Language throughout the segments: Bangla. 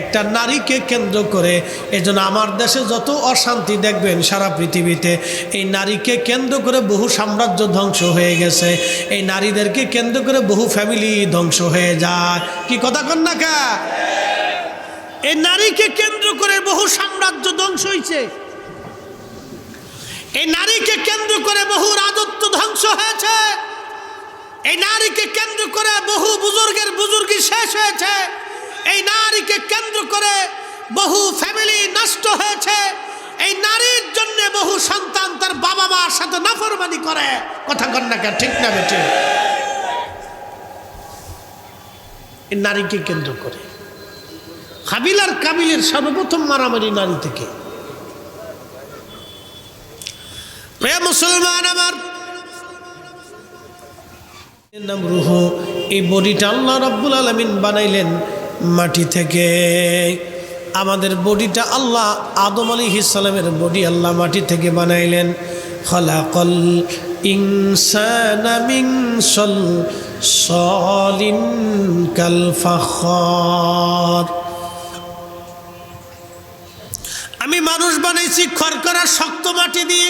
একটা নারীকে কেন্দ্র করে এজন্য আমার দেশে যত অশান্তি দেখবেন সারা পৃথিবীতে, এই নারীকে কেন্দ্র করে বহু সাম্রাজ্য ধ্বংস হয়ে গেছে। এই নারীদেরকে কেন্দ্র করে বহু ফ্যামিলি ধ্বংস হয়ে যায়। কি কথা কন না কা? এই নারীকে কেন্দ্র করে বহু সাম্রাজ্য ধ্বংস হয়েছে এই নারীকে কেন্দ্র করে বহু রাজত্ব ধ্বংস হয়েছে। এই নারীকে কেন্দ্র করে বহু বুজুর্গের বুজুর্গি শেষ হয়েছে। এই নারীকে কেন্দ্র করে বহু ফ্যামিলি নষ্ট হয়েছে। এই নারীর জন্য বহু সন্তান তার বাবা মার সাথে নাফরমানি করে। কথা কন্যাকে ঠিক না বেটে? এই নারীকে কেন্দ্র করে। হাবিল আর কাবিলের সর্বপ্রথম মারামারি নারী থেকে। মুসলমান আমার নাম রুহ। এই বডিটা আল্লাহ রাব্বুল আলমিন বানাইলেন। মাটি থেকে। আমাদের বডিটা আল্লাহ আদম আলী ইসালামের বডি আল্লাহ মাটি থেকে বানাইলেন। খলাকল ইনসানামিং সল সলিন কাল ফাখর। আমি মানুষ বানাইছি খড়করা শক্ত মাটি দিয়ে।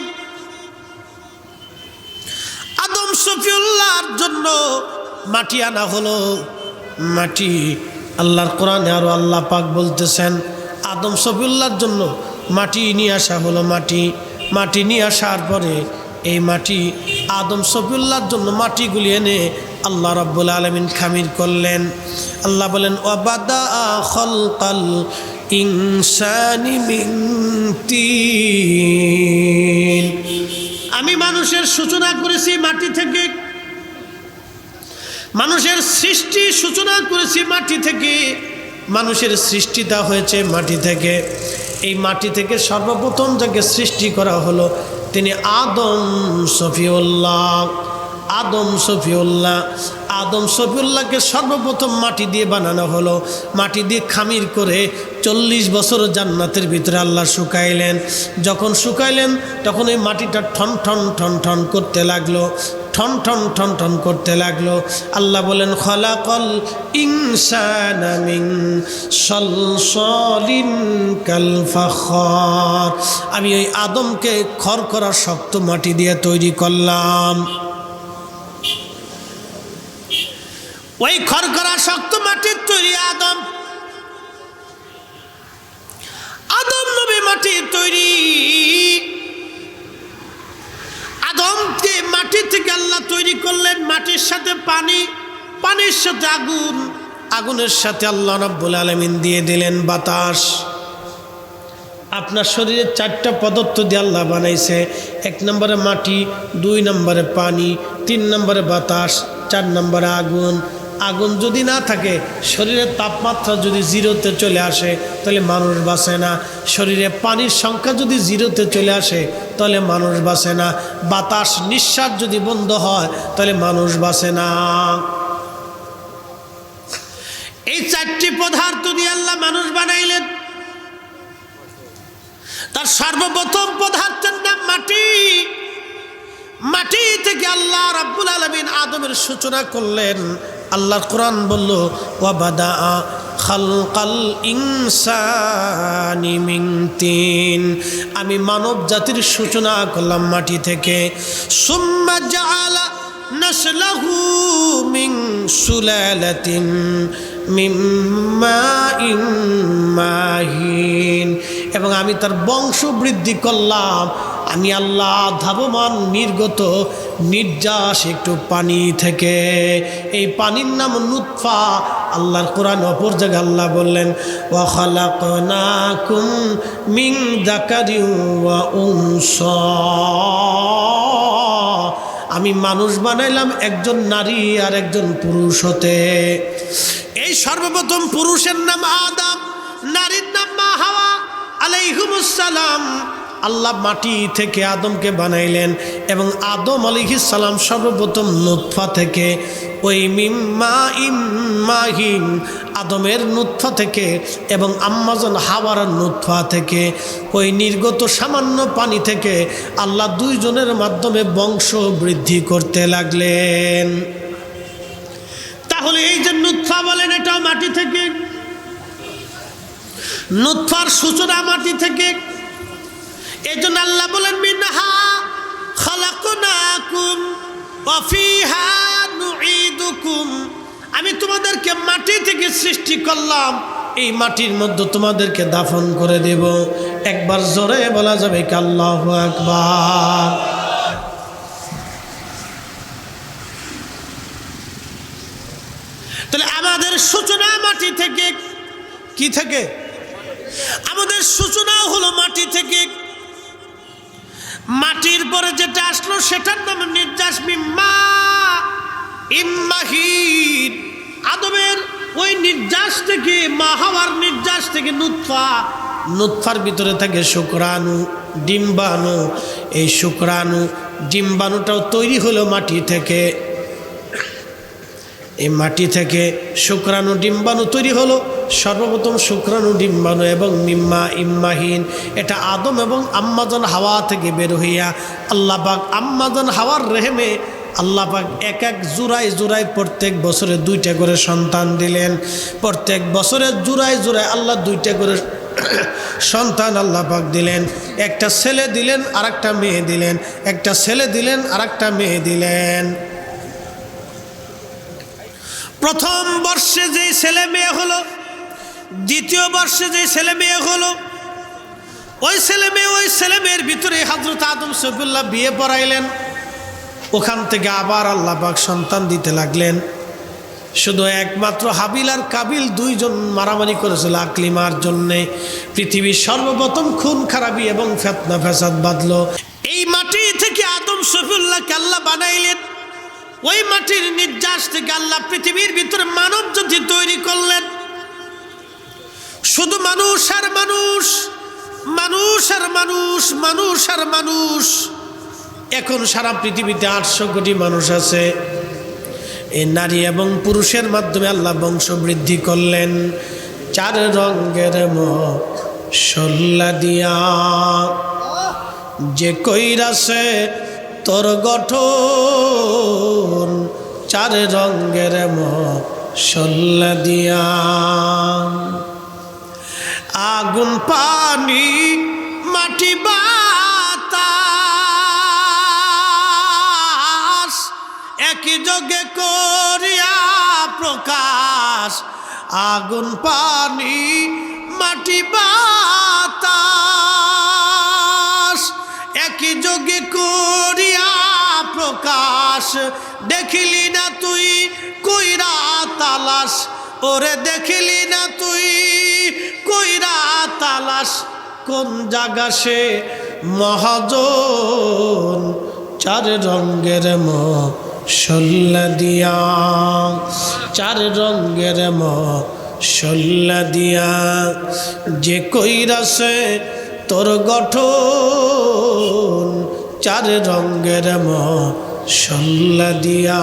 আদম শফিউল্লাহর জন্য মাটি আনা হলো। মাটি আল্লাহর কোরআনে আরও আল্লাহ পাক বলতেছেন, আদম শফিউল্লাহর জন্য মাটি নিয়ে আসা হলো মাটি। মাটি নিয়ে আসার পরে এই মাটি আদম শফিউল্লাহর জন্য মাটিগুলি এনে আল্লাহ রাব্বুল আলমিন খামির করলেন। আল্লাহ বলেন ওবাদা খলকাল ইনসানি আমি মানুষের সূচনা করেছি মাটি থেকে মানুষের সৃষ্টি সূচনা করেছি মাটি থেকে। মানুষের সৃষ্টিটা হয়েছে মাটি থেকে। এই মাটি থেকে সর্বপ্রথম যাকে সৃষ্টি করা হলো, তিনি আদম সফিউল্লাহ আদম সফিউল্লাহ আদম সফিউল্লাহকে সর্বপ্রথম মাটি দিয়ে বানানো হলো। মাটি দিয়ে খামির করে চল্লিশ বছর জান্নাতের ভিতরে আল্লাহ শুকাইলেন। যখন শুকাইলেন, তখন এই মাটিটা ঠন ঠন ঠন ঠন করতে লাগল। ঠন ঠন ঠন ঠন করতে লাগল। আল্লাহ বলেন, খলাকল ইনসানামিং সলসলিন কাল ফাখর। আমি ওই আদমকে খড় করা শক্ত মাটি দিয়ে তৈরি করলাম। ওই খড়করা শক্ত মাটির তৈরি আদম। আদম নবী মাটির তৈরি মাটি থেকে আল্লাহ তৈরি করলেন মাটির সাথে পানি। পানির সাথে আগুন। আগুনের সাথে আল্লাহ রব্বুল আলমিন দিয়ে দিলেন বাতাস। আপনার শরীরে চারটা পদার্থ দিয়ে আল্লাহ বানাইছে। এক নম্বরে মাটি, দুই নম্বরে পানি, তিন নম্বরে বাতাস, চার নম্বরে আগুন। আগুন যদি না থাকে, শরীরের তাপমাত্রা যদি জিরোতে চলে আসে, তাহলে মানুষ বাঁচে না। শরীরে পানির সংখ্যা যদি জিরোতে চলে আসে, তাহলে মানুষ বাঁচে না। বাতাস নিঃশ্বাস যদি বন্ধ হয়, তাহলে মানুষ বাঁচে না। এই চারটি পদার্থ দিয়ে আল্লাহ মানুষ বানাইলেন। তার সর্বপ্রথম পদার্থের নাম মাটি। মাটি থেকে আল্লাহ রাব্বুল আলমিন আদমের সূচনা করলেন। আল্লাহর কোরআন বলল, ওয়াবাদা খালকাল ইনসানি মিন তিন। আমি মানব জাতির সূচনা করলাম মাটি থেকে। সুম্মা জাআলা নাসলাহু মিন সুলালাতিন এবং আমি তার বংশ বৃদ্ধি করলাম। আমি আল্লাহ ধাবমান, নির্গত নির্যাস, একটু পানি থেকে। এই পানির নাম নুৎফা আল্লাহর কোরআন অপর জায়গায় আল্লাহ বললেন ওয়াখালাকুম মিং আমি মানুষ বানাইলাম একজন নারী আর একজন পুরুষ হতে। এই সর্বপ্রথম পুরুষের নাম আদম, নারীর নাম মা হাওয়া। আলাইহুমুসালাম আল্লাহ মাটি থেকে আদমকে বানাইলেন এবং আদম সালাম সর্বপ্রথম নুৎফা থেকে, ওই মিম্মা ইম্মাহিম আদমের নুৎফা থেকে এবং আম্মাজন হাওয়ার নুৎফা থেকে, ওই নির্গত সামান্য পানি থেকে আল্লাহ দুইজনের মাধ্যমে বংশ বৃদ্ধি করতে লাগলেন। তাহলে এই যে নুৎফা বলেন, এটাও মাটি থেকে? নুৎফার সূচনা মাটি থেকে? এই জন্য আল্লাহ বলেন, মিনহা খালাকুনাকুম ওয়াফিহা নুঈদুকুম। আমি তোমাদেরকে মাটি থেকে সৃষ্টি করলাম, এই মাটির মধ্যে তোমাদেরকে দাফন করে দেব। একবার জোরে বলা যাবে কি আল্লাহু আকবার। তাহলে আমাদের সূচনা মাটি থেকে কি থেকে? আমাদের সূচনা হলো মাটি থেকে। মাটির পরে যেটা আসলো সেটার নাম নির্যাস আদমের ওই নির্যাস থেকে, মা হওয়ার নির্যাস থেকে নুৎফা নুৎফার ভিতরে থাকে শুক্রাণু, ডিম্বাণু। এই শুক্রাণু, ডিম্বাণুটাও তৈরি হলো মাটি থেকে। এই মাটি থেকে শুক্রাণু, ডিম্বাণু তৈরি হলো। সর্বপ্রথম শুক্রাণু ডিম্বাণু এবং মিম্মা ইম্মাহীন। এটা আদম এবং আম্মাজন হাওয়া থেকে বের হইয়া আল্লাপাক আম্মাজন হাওয়ার রেহেমে আল্লাপাক এক এক জোড়ায় জোড়ায় প্রত্যেক বছরে দুইটা করে সন্তান দিলেন। প্রত্যেক বছরে জোড়ায় জোড়ায় আল্লাহ দুইটা করে সন্তান আল্লাহ পাক দিলেন। একটা ছেলে দিলেন আর একটা মেয়ে দিলেন। একটা ছেলে দিলেন আর একটা মেয়ে দিলেন। প্রথম বর্ষে যে ছেলে মেয়ে হলো দ্বিতীয় বর্ষে যে ছেলে মেয়ে হলো, ওই ছেলে মেয়ে ওই ছেলে মেয়ের ভিতরে হাজরত আদম সফিউল্লাহ বিয়ে পড়াইলেন। ওখান থেকে আবার আল্লাহ পাক সন্তান দিতে লাগলেন। শুধু একমাত্র হাবিল আর কাবিল দুইজন মারামারি করেছিল আকলিমার জন্যে। পৃথিবীর সর্বপ্রথম খুন, খারাপি এবং ফেতনা ফেসাদ বাঁধল। এই মাটি থেকে আদম সফিউল্লাহকে আল্লাহ বানাইলেন। ওই মাটির নির্যাস থেকে আল্লাহ পৃথিবীর ভিতরে মানব জাতি তৈরি করলেন। শুধু মানুষ আর মানুষ মানুষ আর মানুষ মানুষ আর মানুষ। এখন সারা পৃথিবীতে আটশো কোটি মানুষ আছে। এই নারী এবং পুরুষের মাধ্যমে আল্লাহ বংশ বৃদ্ধি করলেন। চার রঙের মল্লা দিয়া। যে কইরাছে তোর গঠন, চার রঙের মল্লা দিয়া। আগুন, পানি, মাটি, বাতাস, একই যোগে করিয়া প্রকাশ। আগুন, পানি, মাটি, বাতাস, একই যোগে করিয়া প্রকাশ। দেখিলি না তুই কইরা তালাশ? ওরে দেখিলি না তুই? কইরা তালাশ কোন জাগা সে? মহাজন, চার রঙ্গের মল্লা দিয়া। চার রঙ্গের ম মল্লা দিয়া। যে কইরাছে তোর গঠন, চার রঙ্গের মল্লা দিয়া।